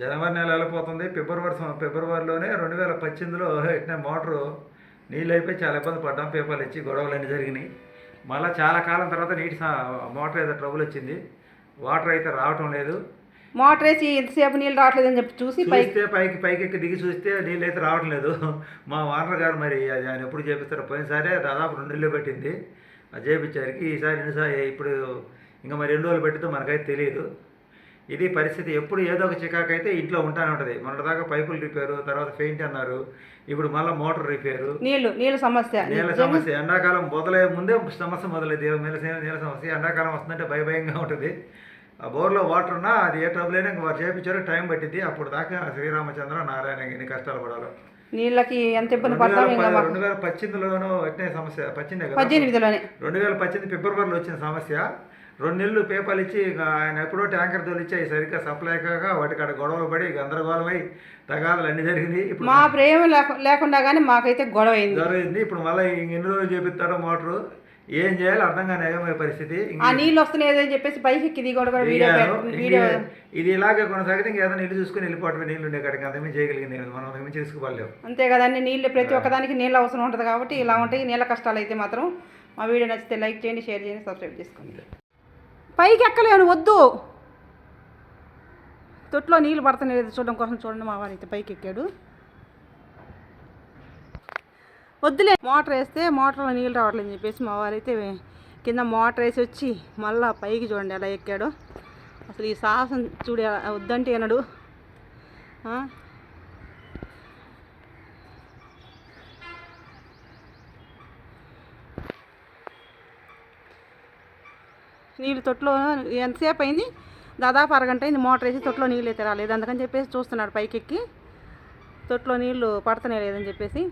జనవరి నెల వెళ్ళిపోతుంది. ఫిబ్రవరి ఫిబ్రవరిలోనే రెండు వేల పద్దెనిమిదిలో ఎట్టిన మోటారు నీళ్ళు అయిపోయి చాలా ఇబ్బంది పడ్డాం. పేపర్లు ఇచ్చి గొడవలు అన్నీ జరిగినాయి. మళ్ళీ చాలా కాలం తర్వాత నీటి మోటార్ ఏదో ట్రబుల్ వచ్చింది. వాటర్ అయితే రావటం లేదు. మోటార్ వేసి ఎంతసేపు నీళ్ళు రావట్లేదని చెప్పి చూసి పైకి పైకి పైకి ఎక్కి దిగి చూస్తే నీళ్ళు అయితే రావటం లేదు. మా వానర్ గారు మరి ఆయన ఎప్పుడు చేపిస్తారో పోయినసారే దాదాపు రెండు నెలలు పెట్టింది. అది చేపించారికి ఈసారి ఎన్నిసారి ఇప్పుడు ఇంకా మరి ఎన్ని రోజులు పెట్టిందో మనకైతే తెలియదు. ఇది పరిస్థితి. ఎప్పుడు ఏదో ఒక చికాకు అయితే ఇంట్లో ఉంటానే ఉంటుంది. మొన్నటిదాకా పైపులు రిపేరు తర్వాత పెయింట్ అన్నారు. ఇప్పుడు మళ్ళీ మోటార్ రిపేరు. నీళ్ళు నీళ్ళ సమస్య. నీళ్ళ సమస్య. ఎండాకాలం మొదలయ్యే ముందే సమస్య మొదలైంది. నీళ్ళ నీళ్ళ సమస్య ఎండాకాలం వస్తుందంటే భయ భయంగా ఉంటుంది. ఆ బోర్లో వాటర్ ఉన్నా అది ఏ ట్రబుల్ అయినా వారు చేయించారో టైం పట్టింది అప్పుడు దాకా శ్రీరామచంద్ర నారాయణ ఎన్ని కష్టాలు పడాలి. నీళ్ళకి ఎంత ఇబ్బంది పడతాం రెండు వేల పద్దెనిమిదిలోనూ ఎట్నే సమస్య పద్దెనిమిది పద్దెనిమిదిలోనే. రెండు వేల పద్దెనిమిది ఫిబ్రవరిలో వచ్చిన సమస్య. రెండు నెలలు పేపర్లు ఇచ్చి ఆయన ఎప్పుడో ట్యాంకర్ తోలిచ్చి అవి సరిగ్గా సప్లై కాక వాటికి అక్కడ గొడవలు పడి గందరగోళమై తగాదాలు అన్ని జరిగినాయి. ఇప్పుడు మా ప్రేమ లేక- లేకుండా కానీ మాకైతే గొడవ అయింది జరిగింది ఇప్పుడు మళ్ళీ ఎన్ని రోజులు చేపిస్తాడో మోటారు? ఏం చేయాలి అర్థం కాని అయోమయ పరిస్థితి. ఆ నీళ్ళు వస్తున్నాయి అని చెప్పేసి పైకి ఎక్కి దిగోడు కూడా వీడియో వీడియో ఇది ఇలాగే కొనసాగితే ఇంక ఏదైనా నీళ్ళు చూసుకుని వెళ్ళిపోవటమే నీళ్ళు ఉండే కాడికి. అంతమీ చేయగలిగింది మనం అంతమీ చేసుకోలేము అంతే కదండి నీళ్ళు ప్రతి ఒక్కదానికి నీళ్ళు అవసరం ఉంటుంది కాబట్టి ఇలా ఉంటాయి. నీళ్ళ కష్టాలు అయితే మాత్రం మా వీడియో నచ్చితే లైక్ చేయండి షేర్ చేయండి సబ్స్క్రైబ్ చేసుకోండి. పైకి ఎక్కలేను వద్దు. తొట్లో నీళ్ళు పడుతున్నాయి చూడడం కోసం చూడండి మా వారు అయితే పైకి ఎక్కాడు. వద్దులే మోటార్ వేస్తే మోటార్లో నీళ్ళు రావట్లేదని చెప్పేసి మా వారైతే కింద మోటార్ వేసి వచ్చి మళ్ళా పైకి చూడండి ఎలా ఎక్కాడో. అసలు ఈ సాహసం చూడు ఎలా- వద్దంటే అనడు నీళ్ళు తొట్లో ఎంతసేపు అయింది? దాదాపు అరగంట అయింది మోటార్ వేసి తొట్లో నీళ్ళు అయితే రాలేదు. అందుకని చెప్పేసి చూస్తున్నాడు పైకి ఎక్కి తొట్లో నీళ్ళు పడతనే లేదని చెప్పేసి.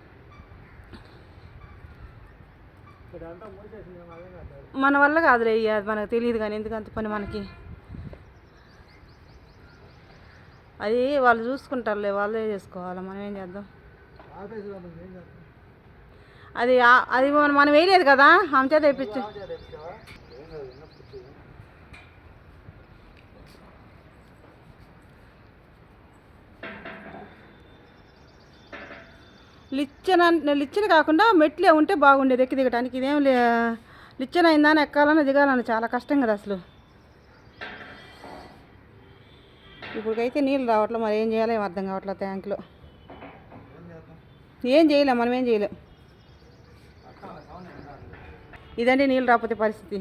మన వల్ల కాదులే అది మనకు తెలియదు కానీ ఎందుకు అంత పని మనకి? అది వాళ్ళు చూసుకుంటారులే వాళ్ళే చేసుకోవాలి? మనం ఏం చేద్దాం? అది అది మనం మనం వేయలేదు కదా? ఆమె చేత వేయించు లిచ్చన లిచ్చన కాకుండా మెట్లే ఉంటే బాగుండేది ఎక్కి దిగడానికి ఇదేం లే లిచ్చన అయిందని ఎక్కాలన్నా దిగాలన్నా చాలా కష్టం కదా అసలు. ఇప్పుడికైతే నీళ్ళు రావట్లేదు మరి ఏం చేయాలో ఏం అర్థం కావట్లేదు ట్యాంక్లో. ఏం చేయలేం మనం ఏం చేయలేం. ఇదండి నీళ్ళు రాకపోతే పరిస్థితి.